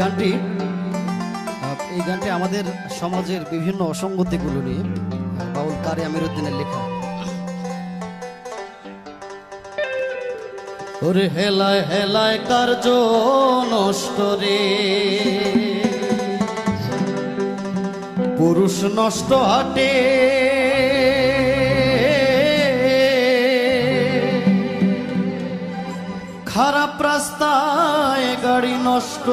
গানটি এই গানটি আমাদের সমাজের বিভিন্ন অসঙ্গতিগুলো নিয়ে, বাউল কারি আমিরুদ্দিনের লেখা। ওরে হেলায় হেলায় কার্য নষ্ট রে। পুরুষ নষ্ট হাটে। রাস্তায় গাড়ি নষ্ট,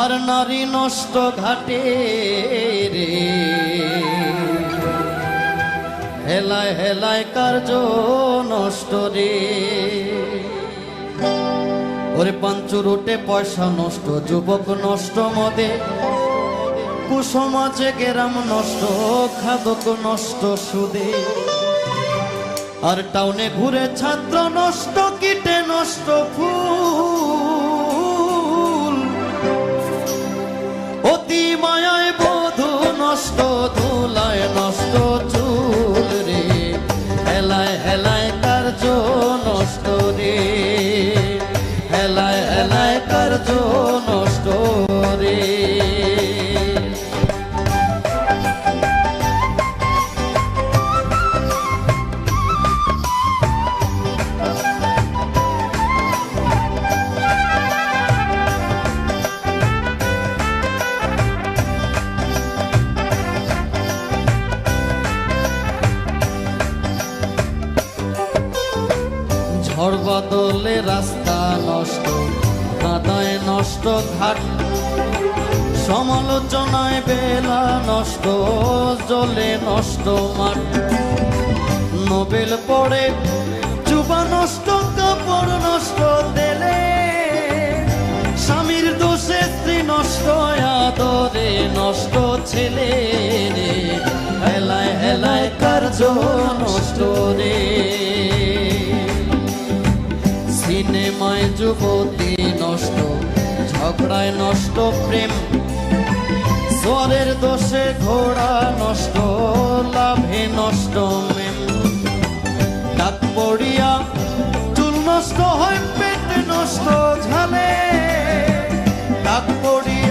আর নারী নষ্ট ঘাটে রে। হেলায় হেলায় কার্য নষ্ট রে। ওরে পাঞ্চুর উঠে পয়সা নষ্ট, যুবক নষ্ট মদে। কুসমাজে গেরাম নষ্ট, খাদক নষ্ট সুদে। আর টাউনে ঘুরে ছাত্র নষ্ট কিটে নষ্ট ফুল রাস্তা নষ্ট কাদায় নষ্ট ঘাট। সমালোচনায় বেলা নষ্ট, জলে নষ্ট মাঠ। নোবেল পড়ে চুবা নষ্ট, কাপড় নষ্ট দেলে স্বামীর দোষে স্ত্রী নষ্ট, আদরে নষ্ট ছেলে রে। হেলায় হেলায় কার্য নষ্ট রে। যুবতী নষ্ট, ঝগড়ায় নষ্ট প্রেম। স্বরের দোষে ঘোড়া নষ্ট, লাভে নষ্ট মেম। ডাক পড়িয়া চুল নষ্ট হয়, পেট নষ্ট ঝালে। ডাক পড়িয়া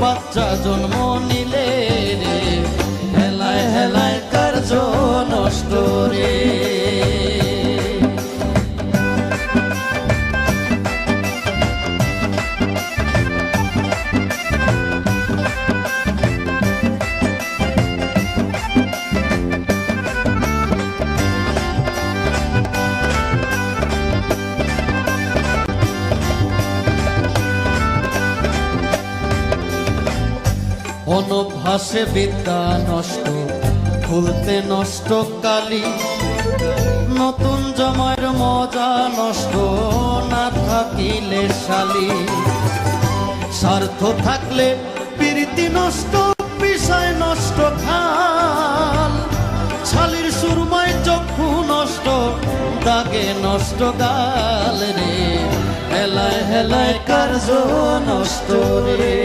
বাচ্চা জন্ম নিলে রে। অনভ্যাসে বিদ্যা নষ্ট, ভুলতে নষ্ট কালি। নতুন জমার মজা নষ্ট, না থাকিলে শালি। স্বার্থ থাকলে প্রীতি নষ্ট, বিষয় নষ্ট খাল। ছালির সুরমায় চক্ষু নষ্ট, দাগে নষ্ট গাল রে। হেলায় হেলায় কার্য নষ্ট রে।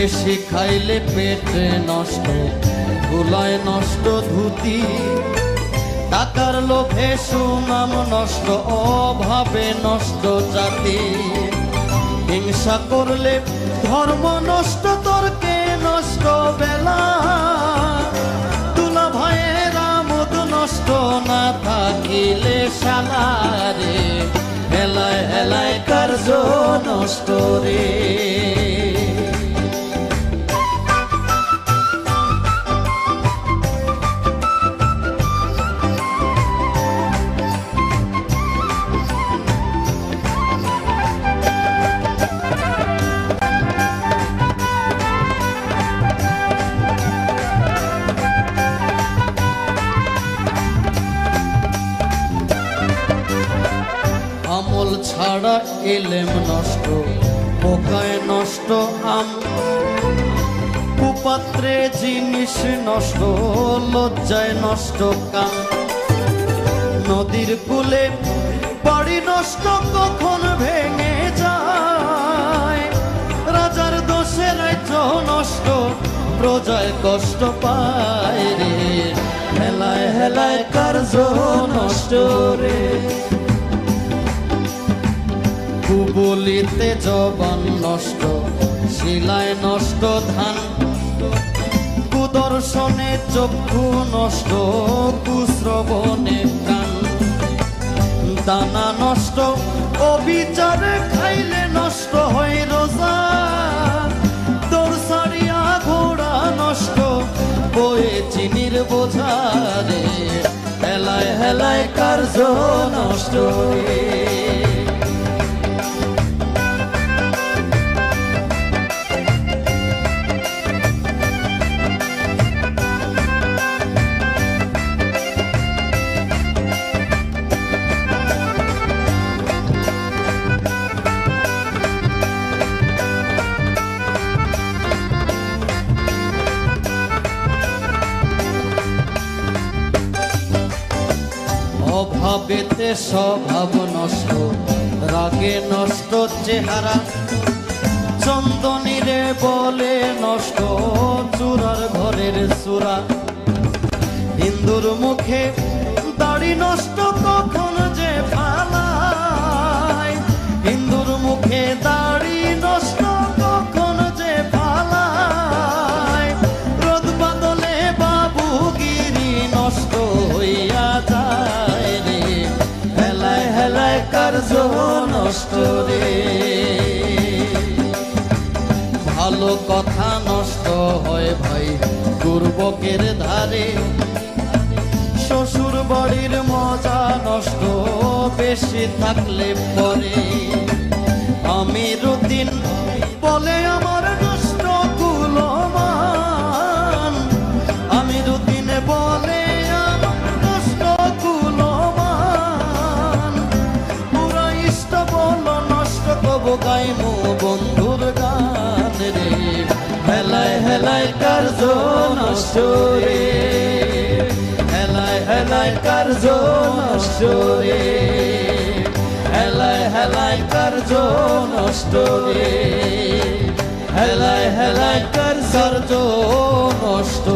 বেশি খাইলে পেট নষ্ট, ধুলায় নষ্ট ধুতি। টাকার লোভে সুনাম নষ্ট, অভাবে নষ্ট জাতি। হিংসা করলে ধর্ম নষ্ট, তর্কে নষ্ট বেলা। তুলা ভয়ের আমোদ নষ্ট, না থাকিলে সালারে হেলায় হেলায় কার্য নষ্ট রে। ছাড়া এলেম নষ্ট পোকায় নষ্ট আম। কুপাত্রে জিনিস নষ্ট, লজ্জায় নষ্ট কাম। নদীর কুলে বাড়ি নষ্ট কখন ভেঙে যায়? রাজা নষ্ট, প্রজয় কষ্ট পায় রে। হেলায় হেলায় কার্য নষ্ট রে। কুবলিতে জবান নষ্ট, শিলায় নষ্ট ধান। কুদর্শনে চক্ষু নষ্ট, কুশ্রবণে কান দানা নষ্ট, অবিচারে খাইলে নষ্ট হয় রোজা। তোর সারিয়া ঘোড়া নষ্ট, বয়ে চিনির বোঝা রে। হেলায় হেলায় কার্য নষ্ট অভাবেতে স্বভাব নষ্ট, রাগে নষ্ট, চেহারা চন্দনীরে বলে নষ্ট, চূড়ার ঘরের চূড়া। হিন্দুর মুখে দাড়ি নষ্ট কখন নষ্ট রে। ভালো কথা নষ্ট হয় ভাই, দুর্ভোগের ধারে। শ্বশুর বাড়ির মজা নষ্ট, বেশি থাকলে পরে। আমি রুদিন বলে আমার হেলায় কার্য নষ্ট রে হেলায় হেলায় কার্য নষ্ট রে হেলায় হেলায় কার্য নষ্ট রে হেলায় হেলায় কার্য নষ্ট